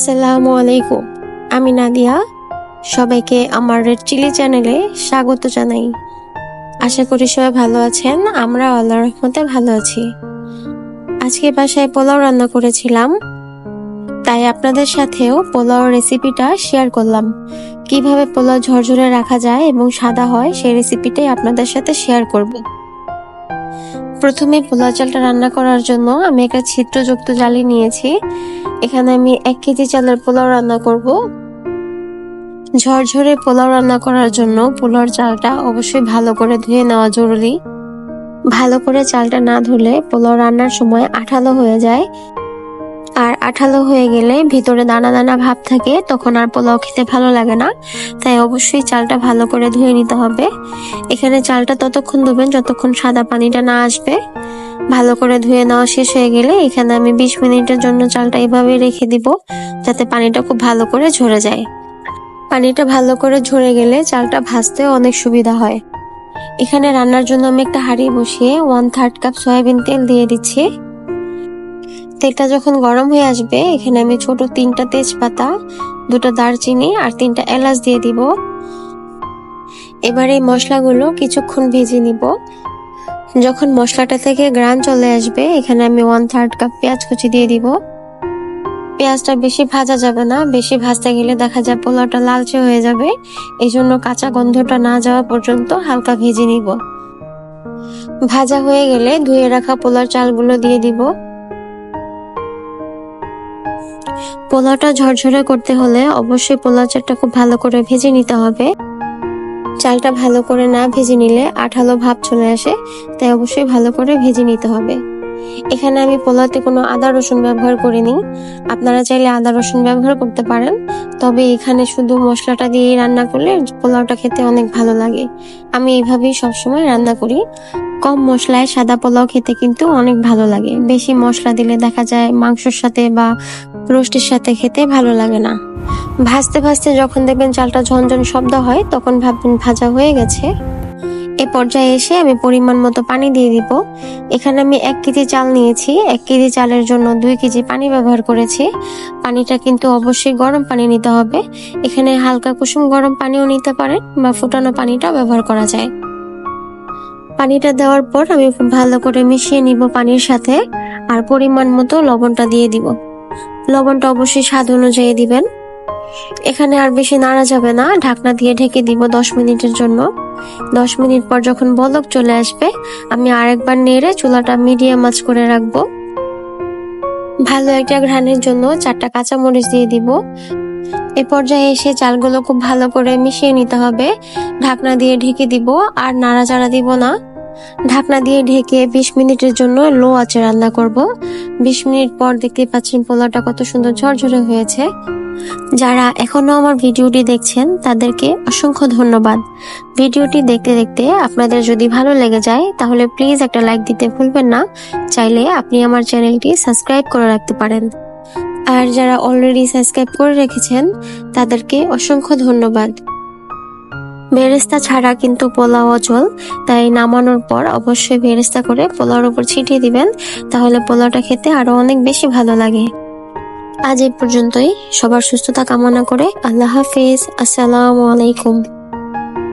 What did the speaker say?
আসসালামু আলাইকুম আমি নাদিয়া। সবাইকে আমার রেড চিলি চ্যানেলে স্বাগত জানাই। আশা করি সবাই ভালো আছেন, আমরা আল্লাহ রহমতে ভালো আছি। আজকে বাসায় পোলাও রান্না করেছিলাম, তাই আপনাদের সাথেও পোলাও রেসিপিটা শেয়ার করলাম। কীভাবে পোলাও ঝরঝরে রাখা যায় এবং সাদা হয়, সেই রেসিপিটাই আপনাদের সাথে শেয়ার করব। প্রথমে পোলা চালটা রান্না করার জন্য আমি একটা ছিদ্রযুক্ত জালি নিয়েছি। এখানে আমি এক কেজি চালের পোলাও রান্না করব। ঝরঝরে পোলাও রান্না করার জন্য পোলাওর চালটা অবশ্যই ভালো করে ধুয়ে নেওয়া জরুরি। ভালো করে চালটা না ধুলে পোলাও রান্নার সময় আঠালো হয়ে যায়। আর আঠালো হয়ে গেলে ভিতরে দানা দানা ভাব থাকে, তখন আর পোলাও খেতে ভালো লাগে না। তাই অবশ্যই চালটা ভালো করে ধুয়ে নিতে হবে। এখানে চালটা ততক্ষণ ধুবেন যতক্ষণ সাদা পানিটা না আসবে। ভালো করে ধুয়ে নেওয়া শেষ হয়ে গেলে এখানে আমি বিশ মিনিটের জন্য চালটা এভাবে রেখে দিব, যাতে পানিটা খুব ভালো করে ঝরে যায়। পানিটা ভালো করে ঝরে গেলে চালটা ভাজতে অনেক সুবিধা হয়। এখানে রান্নার জন্য আমি একটা হাঁড়ি বসিয়ে ওয়ান থার্ড কাপ সয়াবিন তেল দিয়ে দিচ্ছি। তেলটা যখন গরম হয়ে আসবে, এখানে আমি ছোট তিনটা তেজপাতা, দুটো দারচিনি আর তিনটা এলাচ দিয়ে দিব। এবার এই মশলাগুলো কিছুক্ষণ ভেজে নিব। যখন মশলাটা থেকে গ্রান চলে আসবে, এখানে আমি ওয়ান থার্ড কাপ পেঁয়াজ কুচি দিয়ে দিব। পেঁয়াজটা বেশি ভাজা যাবে না, বেশি ভাজতে গেলে দেখা যায় পোলাওটা লালচে হয়ে যাবে। এই জন্য কাঁচা গন্ধটা না যাওয়া পর্যন্ত হালকা ভেজে নিব। ভাজা হয়ে গেলে ধুয়ে রাখা পোলার চালগুলো দিয়ে দিব। পোলাওটা ঝরঝরে করতে হলে অবশ্যই পোলাও চালটা খুব ভালো করে ভেজে নিতে হবে। চালটা ভালো করে না ভেজে নিলে আঠালো ভাব চলে আসে, তাই অবশ্যই ভালো করে ভেজে নিতে হবে। এখানে আমি পোলাওতে কোনো আদা রসুন ব্যবহার করিনি। আপনারা চাইলে আদা রসুন ব্যবহার করতে পারেন, তবে এখানে শুধু মশলাটা দিয়ে রান্না করলে পোলাওটা খেতে অনেক ভালো লাগে। আমি এইভাবেই সবসময় রান্না করি। কম মশলায় সাদা পোলাও খেতে কিন্তু অনেক ভালো লাগে। বেশি মশলা দিলে দেখা যায় মাংসের সাথে বা রোস্টের সাথে খেতে ভালো লাগে না। ভাজতে ভাজতে যখন দেখবেন চালটা ঝনঝন শব্দ হয়, তখন ভাববেন ভাজা হয়ে গেছে। এ পর্যায়ে এসে আমি পরিমাণ মতো পানি দিয়ে দিব। এখানে আমি এক কেজি চাল নিয়েছি। এক কেজি চালের জন্য দুই কেজি পানি ব্যবহার করেছি। পানিটা কিন্তু অবশ্যই গরম পানি নিতে হবে। এখানে হালকা কুসুম গরম পানিও নিতে পারেন বা ফুটানো পানিটাও ব্যবহার করা যায়। পানিটা দেওয়ার পর আমি ভালো করে মিশিয়ে নিব পানির সাথে আর পরিমাণ মতো লবণটা দিয়ে দিব। লবণটা অবশ্যই স্বাদ অনুযায়ী দিবেন। এখানে আর বেশি নাড়া যাবে না। ঢাকনা দিয়ে ঢেকে দিব দশ মিনিটের জন্য। দশ মিনিট পর যখন বলক চলে আসবে, আমি আরেকবার নেড়ে চুলাটা মিডিয়াম আঁচ করে রাখব। ভালো একটা ঘ্রাণের জন্য চারটা কাঁচামরিচ দিয়ে দিব। এ পর্যায়ে এসে চালগুলো খুব ভালো করে মিশিয়ে নিতে হবে। ঢাকনা দিয়ে ঢেকে দিব। আর নাড়াচাড়া দিব না। ঢাকনা দিয়ে ঢেকে বিশ মিনিটের জন্য লো আঁচে রান্না করব। বিশ মিনিট পর দেখতে পাচ্ছেন পোলাওটা কত সুন্দর ঝরঝরে হয়েছে। যারা এখনও আমার ভিডিওটি দেখছেন, তাদেরকে অসংখ্য ধন্যবাদ। ভিডিওটি দেখতে দেখতে আপনাদের যদি ভালো লেগে যায়, তাহলে প্লিজ একটা লাইক দিতে ভুলবেন না। চাইলে আপনি আমার চ্যানেলটি সাবস্ক্রাইব করে রাখতে পারেন। আর যারা অলরেডি সাবস্ক্রাইব করে রেখেছেন, তাদেরকে অসংখ্য ধন্যবাদ। বেরেস্তা ছাড়া কিন্তু পোলাও অচল তাই নামানোর পর অবশ্যই বেরেস্তা করে পোলাওর উপর ছিটিয়ে দিবেন, তাহলে পোলাওটা খেতে আরও অনেক বেশি ভালো লাগে। আজ এই পর্যন্তই, সবার সুস্থতা কামনা করে আল্লাহ হাফিজ, আসসালামু আলাইকুম।